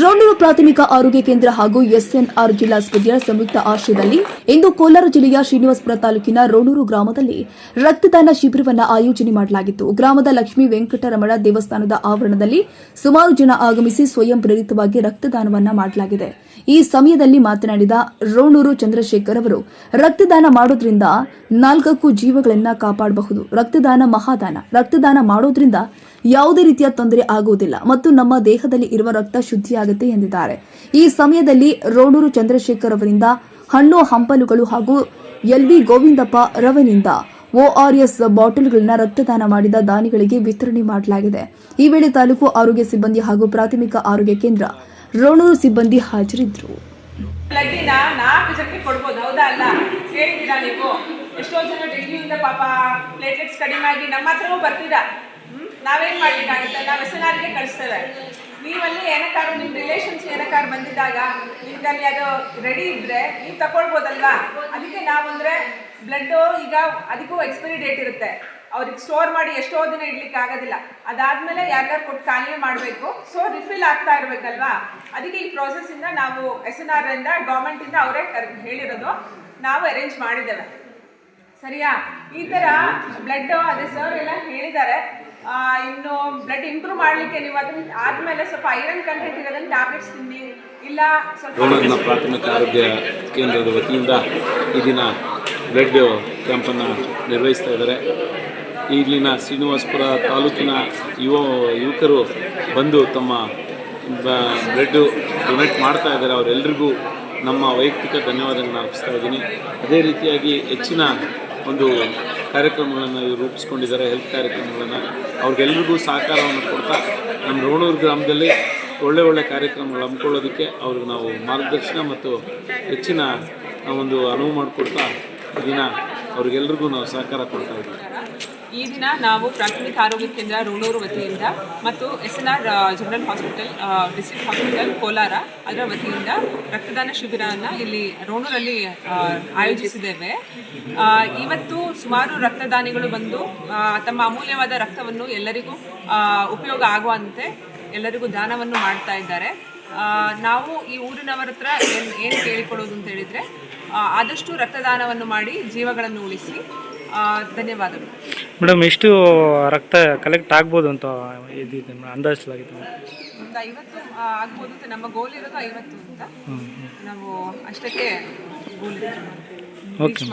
ರೋಣೂರು ಪ್ರಾಥಮಿಕ ಆರೋಗ್ಯ ಕೇಂದ್ರ ಹಾಗೂ ಎಸ್ಎನ್ಆರ್ ಜಿಲ್ಲಾಸ್ಪತ್ರೆಯ ಸಂಯುಕ್ತ ಆಶ್ರಯದಲ್ಲಿ ಇಂದು ಕೋಲಾರ ಜಿಲ್ಲೆಯ ಶ್ರೀನಿವಾಸಪುರ ತಾಲೂಕಿನ ರೋಣೂರು ಗ್ರಾಮದಲ್ಲಿ ರಕ್ತದಾನ ಶಿಬಿರವನ್ನು ಆಯೋಜನೆ ಮಾಡಲಾಗಿತ್ತು. ಗ್ರಾಮದ ಲಕ್ಷ್ಮೀ ವೆಂಕಟರಮಣ ದೇವಸ್ಥಾನದ ಆವರಣದಲ್ಲಿ ಸುಮಾರು ಜನ ಆಗಮಿಸಿ ಸ್ವಯಂ ಪ್ರೇರಿತವಾಗಿ ರಕ್ತದಾನವನ್ನು ಮಾಡಲಾಗಿದೆ. ಈ ಸಮಯದಲ್ಲಿ ಮಾತನಾಡಿದ ರೋಣೂರು ಚಂದ್ರಶೇಖರ್ ಅವರು, ರಕ್ತದಾನ ಮಾಡೋದ್ರಿಂದ ನಾಲ್ಕಕ್ಕೂ ಜೀವಗಳನ್ನು ಕಾಪಾಡಬಹುದು. ರಕ್ತದಾನ ಮಹಾದಾನ. ರಕ್ತದಾನ ಮಾಡೋದ್ರಿಂದ ಯಾವುದೇ ರೀತಿಯ ತೊಂದರೆ ಆಗುವುದಿಲ್ಲ ಮತ್ತು ನಮ್ಮ ದೇಹದಲ್ಲಿ ಇರುವ ರಕ್ತ ಶುದ್ಧಿಯಾಗುತ್ತೆ ಎಂದಿದ್ದಾರೆ. ಈ ಸಮಯದಲ್ಲಿ ರೋಣೂರು ಚಂದ್ರಶೇಖರ್ ಅವರಿಂದ ಹಣ್ಣು, ಹಂಪಲುಗಳು ಹಾಗೂ ಎಲ್ ವಿ ಗೋವಿಂದಪ್ಪ ರವನಿಂದ ಓಆರ್ಎಸ್ ಬಾಟಲ್ಗಳನ್ನ ರಕ್ತದಾನ ಮಾಡಿದ ದಾನಿಗಳಿಗೆ ವಿತರಣೆ ಮಾಡಲಾಗಿದೆ. ಈ ವೇಳೆ ತಾಲೂಕು ಆರೋಗ್ಯ ಸಿಬ್ಬಂದಿ ಹಾಗೂ ಪ್ರಾಥಮಿಕ ಆರೋಗ್ಯ ಕೇಂದ್ರ ರೋಣೂರು ಸಿಬ್ಬಂದಿ ಹಾಜರಿದ್ದರು. ಎಷ್ಟೋ ಜನ ಪಾಪ ಪ್ಲೇಟ್ಲೆಟ್ಸ್ ಕಡಿಮೆ ಆಗಿ ನಮ್ಮ ಹತ್ರನೂ ಬರ್ತೀರಾ? ನಾವೇನ್ ಮಾಡ್ಲಿಕ್ಕಾಗುತ್ತೆ? ನಾವು ಎಸ್ ಎನ್ ಆರ್ಗೆ ಕಳಿಸ್ತೇವೆ. ನೀವಲ್ಲಿ ಏನಕ್ಕಾದ್ರು ನಿಮ್ಮ ರಿಲೇಷನ್ಸ್ ಏನಕ್ಕಾದ್ರು ಬಂದಿದ್ದಾಗ ನಿಮ್ದಲ್ಲಿ ಅದು ರೆಡಿ ಇದ್ರೆ ನೀವು ತಗೊಳ್ಬೋದಲ್ವಾ ಅದಕ್ಕೆ ನಾವಂದ್ರೆ ಬ್ಲಡ್ ಈಗ ಅದಕ್ಕೂ ಎಕ್ಸ್ಪೈರಿ ಡೇಟ್ ಇರುತ್ತೆ. ಅವ್ರಿಗೆ ಸ್ಟೋರ್ ಮಾಡಿ ಎಷ್ಟೋ ದಿನ ಇಡ್ಲಿಕ್ಕೆ ಆಗೋದಿಲ್ಲ. ಅದಾದ್ಮೇಲೆ ಯಾರ್ಯಾರು ಕೊಟ್ಟು ಖಾಲಿ ಮಾಡಬೇಕು. ಸೊ ರಿಫಿಲ್ ಆಗ್ತಾ ಇರಬೇಕಲ್ವಾ? ಅದಕ್ಕೆ ಈ ಇಂದ ನಾವು ಎಸ್ ಎನ್ ಆರ್ ಇಂದ ಗೌರ್ಮೆಂಟಿಂದ ಅವರೇ ಹೇಳಿರೋದು. ನಾವು ಅರೇಂಜ್ ಮಾಡಿದ್ದೇವೆ. ಸರಿಯಾ? ಈ ತರ ಬ್ಲಡ್ ಅದೇ ಸರ್ ಎಲ್ಲ ಹೇಳಿದ್ದಾರೆ. ಇನ್ನು ಬ್ಲಡ್ ಇಂಪ್ರೂವ್ ಮಾಡಲಿಕ್ಕೆ ನೀವು ಅದನ್ನ ಆದ್ಮೇಲೆ ಸ್ವಲ್ಪ ಐರನ್ ಕಂಟೆಂಟ್ ಇರೋದನ್ನ ಟ್ಯಾಬ್ಲೆಟ್ಸ್ ತಿನ್ನಿ. ಇಲ್ಲ, ಸ್ವಲ್ಪ ಪ್ರಾಥಮಿಕ ಆರೋಗ್ಯ ಕೇಂದ್ರದ ವತಿಯಿಂದ ಈ ದಿನ ಬ್ಲಡ್ ಕ್ಯಾಂಪನ್ನು ನಿರ್ವಹಿಸ್ತಾ ಇದ್ದಾರೆ. ಇಲ್ಲಿನ ಶ್ರೀನಿವಾಸಪುರ ತಾಲೂಕಿನ ಯುವ ಯುವಕರು ಬಂದು ತಮ್ಮ ಬ್ಲಡ್ ಡೊನೇಟ್ ಮಾಡ್ತಾ ಇದ್ದಾರೆ. ಅವರೆಲ್ಲರಿಗೂ ನಮ್ಮ ವೈಯಕ್ತಿಕ ಧನ್ಯವಾದಗಳನ್ನು ಅರ್ಪಿಸ್ತಾ ಇದ್ದೀನಿ. ಅದೇ ರೀತಿಯಾಗಿ ಹೆಚ್ಚಿನ ಒಂದು ಕಾರ್ಯಕ್ರಮಗಳನ್ನು ಇವರು ರೂಪಿಸ್ಕೊಂಡಿದ್ದಾರೆ ಹೆಲ್ತ್ ಕಾರ್ಯಕ್ರಮಗಳನ್ನು. ಅವ್ರಿಗೆಲ್ರಿಗೂ ಸಹಕಾರವನ್ನು ಕೊಡ್ತಾ ನಮ್ಮ ರೋಣೂರು ಗ್ರಾಮದಲ್ಲಿ ಒಳ್ಳೆ ಒಳ್ಳೆ ಕಾರ್ಯಕ್ರಮಗಳು ಹಮ್ಮಿಕೊಳ್ಳೋದಕ್ಕೆ ಅವ್ರಿಗೆ ನಾವು ಮಾರ್ಗದರ್ಶನ ಮತ್ತು ಹೆಚ್ಚಿನ ಒಂದು ಅನುವು ಮಾಡಿಕೊಡ್ತಾ ದಿನ ಅವ್ರಿಗೆಲ್ರಿಗೂ ನಾವು ಸಹಕಾರ ಕೊಡ್ತಾ ಇದ್ದೀವಿ. ಈ ದಿನ ನಾವು ಪ್ರಾಥಮಿಕ ಆರೋಗ್ಯ ಕೇಂದ್ರ ರೋಣೂರು ವತಿಯಿಂದ ಮತ್ತು S N R general hospital district hospital Kolar ಅದರ ವತಿಯಿಂದ ರಕ್ತದಾನ ಶಿಬಿರವನ್ನು ಇಲ್ಲಿ ರೋಣೂರಲ್ಲಿ ಆಯೋಜಿಸಿದ್ದೇವೆ. ಇವತ್ತು ಸುಮಾರು ರಕ್ತದಾನಿಗಳು ಬಂದು ತಮ್ಮ ಅಮೂಲ್ಯವಾದ ರಕ್ತವನ್ನು ಎಲ್ಲರಿಗೂ ಉಪಯೋಗ ಆಗುವಂತೆ ಎಲ್ಲರಿಗೂ ದಾನವನ್ನು ಮಾಡ್ತಾ ಇದ್ದಾರೆ. ನಾವು ಈ ಊರಿನವರ ಹತ್ರ ಏನು ಏನು ಕೇಳಿಕೊಳ್ಳೋದು ಅಂತ ಹೇಳಿದರೆ ಆದಷ್ಟು ರಕ್ತದಾನವನ್ನು ಮಾಡಿ ಜೀವಗಳನ್ನು ಉಳಿಸಿ ಧನ್ಯವಾದಗಳು. ಮೇಡಮ್ ಎಷ್ಟು ರಕ್ತ ಕಲೆಕ್ಟ್ ಆಗ್ಬೋದು ಅಂತ ಇದಿದೆ ಅಂದಾಜಿಸಲಾಗಿತ್ತು ಒಂದು ಐವತ್ತು ಆಗ್ಬೋದು ಅಂತ ನಮ್ಮ ಗೋಲ್ ಇರೋದು ಐವತ್ತು ಅಂತ. ನಾವು ಅಷ್ಟಕ್ಕೆ ಗೋಲ್ ಓಕೆ